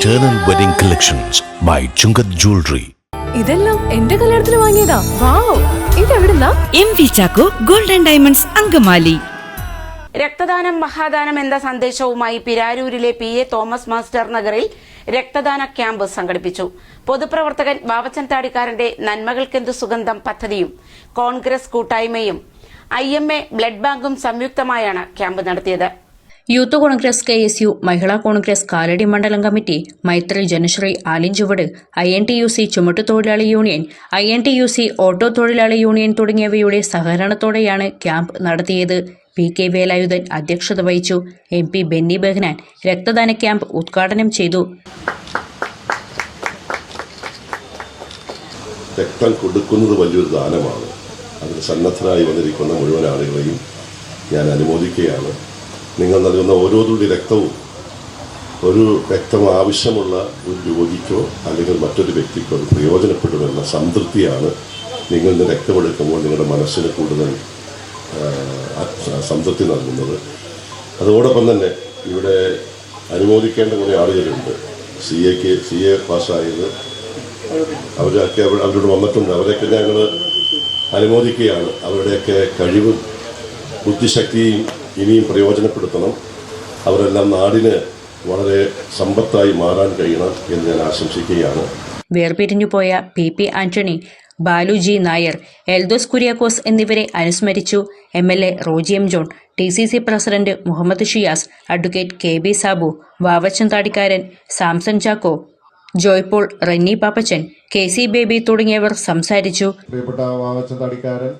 Eternal Wedding Collections by Chungath Jewelry. ഇതെല്ലാം എന്റെ കല്യാണത്തിന് വാങ്ങിയതാ. Wow ഇതെവിടുന്നാ? M V Chacko golden diamonds Angamaly. രക്തദാനം മഹാദാനം എന്ന സന്ദേശവുമായി പിരാരൂരിലെ പി. എ. തോമസ് മാസ്റ്റർ നഗറിൽ രക്തദാന ക്യാമ്പ് സംഘടിപ്പിച്ചു. പൊതുപ്രവർത്തകൻ ബാബച്ചൻ താടിക്കാരന്റെ നന്മകൾക്കെന്തു സുഗന്ധം പദ്ധതിയും കോൺഗ്രസ് കൂട്ടായ്മയും ഐ എം എ ബ്ലഡ് ബാങ്കും സംയുക്തമായാണ് ക്യാമ്പ് നടത്തിയത്. Youth Congress K S U Mahila Congress Kalady മണ്ഡലം committee Maithri Janasree Alinchuvadu I N T U C ചുമട്ടുതൊഴിലാളി union I N T U C auto തൊഴിലാളി യൂണിയൻ തുടങ്ങിയവയുടെ സഹകരണത്തോടെയാണ് ക്യാമ്പ് നടത്തിയത്. P K Velayudhan അധ്യക്ഷത വഹിച്ചു. എം പി ബെന്നി ബെഹ്നാൻ രക്തദാന camp ഉദ്ഘാടനം ചെയ്തു. രക്തം കൊടുക്കുന്നത് വലിയൊരു ദാനമാണ്. അതിൽ സന്നദ്ധരായി വന്നിരിക്കുന്ന മുഴുവൻ ആളുകളെയും ഞാൻ അനുമോദിക്കുകയാണ്. നിങ്ങൾ നൽകുന്ന ഓരോ തുള്ളി രക്തവും ഒരു രക്തം ആവശ്യമുള്ള ഒരു രോഗിക്കോ അല്ലെങ്കിൽ മറ്റൊരു വ്യക്തിക്കോ അത് പ്രയോജനപ്പെടുമെന്ന സംതൃപ്തിയാണ് നിങ്ങൾ രക്തമെടുക്കുമ്പോൾ നിങ്ങളുടെ മനസ്സിന് കൂടുതൽ സംതൃപ്തി നൽകുന്നത്. അതോടൊപ്പം തന്നെ ഇവിടെ അനുമോദിക്കേണ്ട കുറേ ആളുകളുണ്ട്. സി എക്ക് സി എ പാസ്സായത് അവരൊക്കെ അവ- അവരോട് വന്നിട്ടുണ്ട്. അവരെയൊക്കെ ഞങ്ങൾ അനുമോദിക്കുകയാണ്. അവരുടെയൊക്കെ കഴിവും ബുദ്ധിശക്തിയും ഇനിയും പ്രയോജനപ്പെടുത്തണം. അവരെല്ലാം നാടിന് വളരെ സമ്പത്തായി മാറാൻ കഴിയണം എന്ന് ഞാൻ ആശംസിക്കുകയാണ്. വേർപിരിഞ്ഞു പോയ പി പി ആന്റണി ബാലുജി നായർ എൽദോസ് കുര്യാക്കോസ് എന്നിവരെ അനുസ്മരിച്ചു. M L A Roji M John T C C president Muhammad Shiyas advocate K B Sabu Vavachan Thadikkaran Samson Chacko Joypaul Renny Pappachan K C Baby തുടങ്ങിയവർ സംസാരിച്ചു. പ്രിയപ്പെട്ട വാവച്ചൻ താടിക്കാരൻ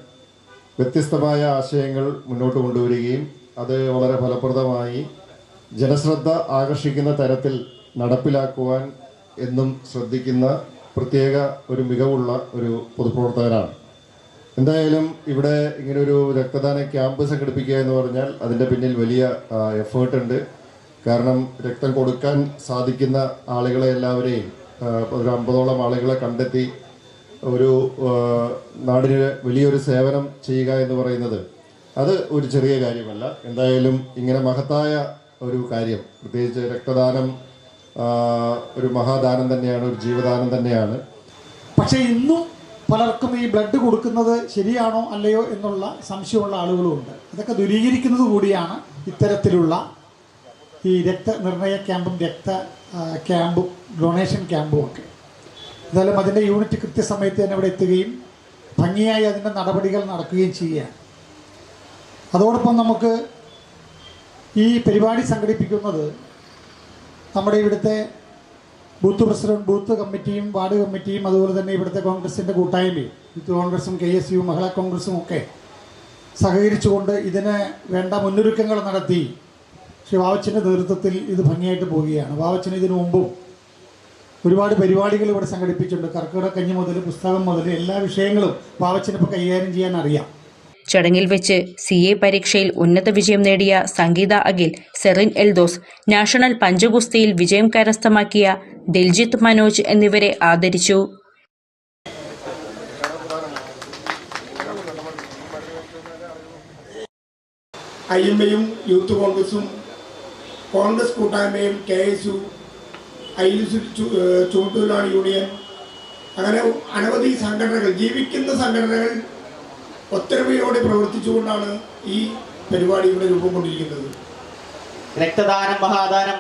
വ്യത്യസ്തമായ ആശയങ്ങൾ മുന്നോട്ട് കൊണ്ടുവരികയും അത് വളരെ ഫലപ്രദമായി ജനശ്രദ്ധ ആകർഷിക്കുന്ന തരത്തിൽ നടപ്പിലാക്കുവാൻ എന്നും ശ്രദ്ധിക്കുന്ന പ്രത്യേക ഒരു മികവുള്ള ഒരു പൊതുപ്രവർത്തകനാണ്. എന്തായാലും ഇവിടെ ഇങ്ങനെ ഒരു രക്തദാന ക്യാമ്പ് സംഘടിപ്പിക്കുക എന്ന് പറഞ്ഞാൽ അതിന്റെ പിന്നിൽ വലിയ എഫേർട്ട് ഉണ്ട്. കാരണം രക്തം കൊടുക്കാൻ സാധിക്കുന്ന ആളുകളെ എല്ലാവരെയും ഒരു അമ്പതോളം ആളുകളെ കണ്ടെത്തി ഒരു നാടിന് വലിയൊരു സേവനം ചെയ്യുക എന്ന് പറയുന്നത് അത് ഒരു ചെറിയ കാര്യമല്ല. എന്തായാലും ഇങ്ങനെ മഹത്തായ ഒരു കാര്യം പ്രത്യേകിച്ച് രക്തദാനം ഒരു മഹാദാനം തന്നെയാണ് ഒരു ജീവദാനം തന്നെയാണ്. പക്ഷേ ഇന്നും പലർക്കും ഈ ബ്ലഡ് കൊടുക്കുന്നത് ശരിയാണോ അല്ലയോ എന്നുള്ള സംശയമുള്ള ആളുകളുമുണ്ട് അതൊക്കെ ദുരീകരിക്കുന്നത് കൂടിയാണ് ഇത്തരത്തിലുള്ള ഈ രക്തനിർണയ ക്യാമ്പും രക്ത ക്യാമ്പും ഡൊണേഷൻ ക്യാമ്പും ഒക്കെ. എന്തായാലും അതിന്റെ യൂണിറ്റ് കൃത്യസമയത്ത് തന്നെ ഇവിടെ എത്തുകയും ഭംഗിയായി അതിന്റെ നടപടികൾ നടക്കുകയും ചെയ്യുകയാണ്. അതോടൊപ്പം നമുക്ക് ഈ പരിപാടി സംഘടിപ്പിക്കുന്നത് നമ്മുടെ ഇവിടുത്തെ ബൂത്ത് പ്രസിഡന്റ് ബൂത്ത് കമ്മിറ്റിയും വാർഡ് കമ്മിറ്റിയും അതുപോലെ തന്നെ ഇവിടുത്തെ കോൺഗ്രസിന്റെ കൂട്ടായ്മയും യൂത്ത് കോൺഗ്രസും കെ എസ് യു മഹിളാ കോൺഗ്രസും ഒക്കെ സഹകരിച്ചുകൊണ്ട് ഇതിന് വേണ്ട മുന്നൊരുക്കങ്ങൾ നടത്തി. ശ്രീ വാവച്ചന്റെ നേതൃത്വത്തിൽ ഇത് ഭംഗിയായിട്ട് പോവുകയാണ്. വാവച്ചൻ ഇതിനു മുമ്പും ഒരുപാട് പരിപാടികൾ ഇവിടെ സംഘടിപ്പിച്ചിട്ടുണ്ട്. കർക്കിടക കഞ്ഞി മുതൽ പുസ്തകം മുതൽ എല്ലാ വിഷയങ്ങളും വാവച്ചനിപ്പോൾ കൈകാര്യം ചെയ്യാൻ അറിയാം. ചടങ്ങിൽ വെച്ച് സി എ പരീക്ഷയിൽ ഉന്നത വിജയം നേടിയ സംഗീത അഖിൽ സെറിൻ എൽദോസ് നാഷണൽ പഞ്ചഗുസ്തിയിൽ വിജയം കരസ്ഥമാക്കിയ ദിൽജിത്ത് മനോജ് എന്നിവരെ ആദരിച്ചു. ഐ എം എയും യൂത്ത് കോൺഗ്രസും കോൺഗ്രസ് കൂട്ടായ്മയും K S U I S ചുമട്ടുതൊഴിലാളി union. അങ്ങനെ അനവധി സംഘടനകൾ ജീവിക്കുന്ന സംഘടനകൾ ഒത്തൊരുമയോടെ പ്രവർത്തിച്ചുകൊണ്ടാണ് ഈ പരിപാടി ഇവിടെ രൂപം കൊണ്ടിരിക്കുന്നത് രക്തദാനം മഹാദാനം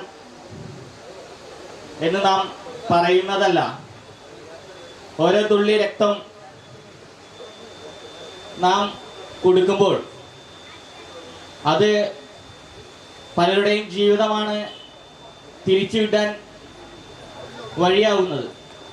എന്ന് നാം പറയുന്നതല്ല. ഓരോ തുള്ളി രക്തം നാം കൊടുക്കുമ്പോൾ അത് പലരുടെയും ജീവിതമാണ് തിരിച്ചുവിടാൻ വഴിയാവുന്നത്.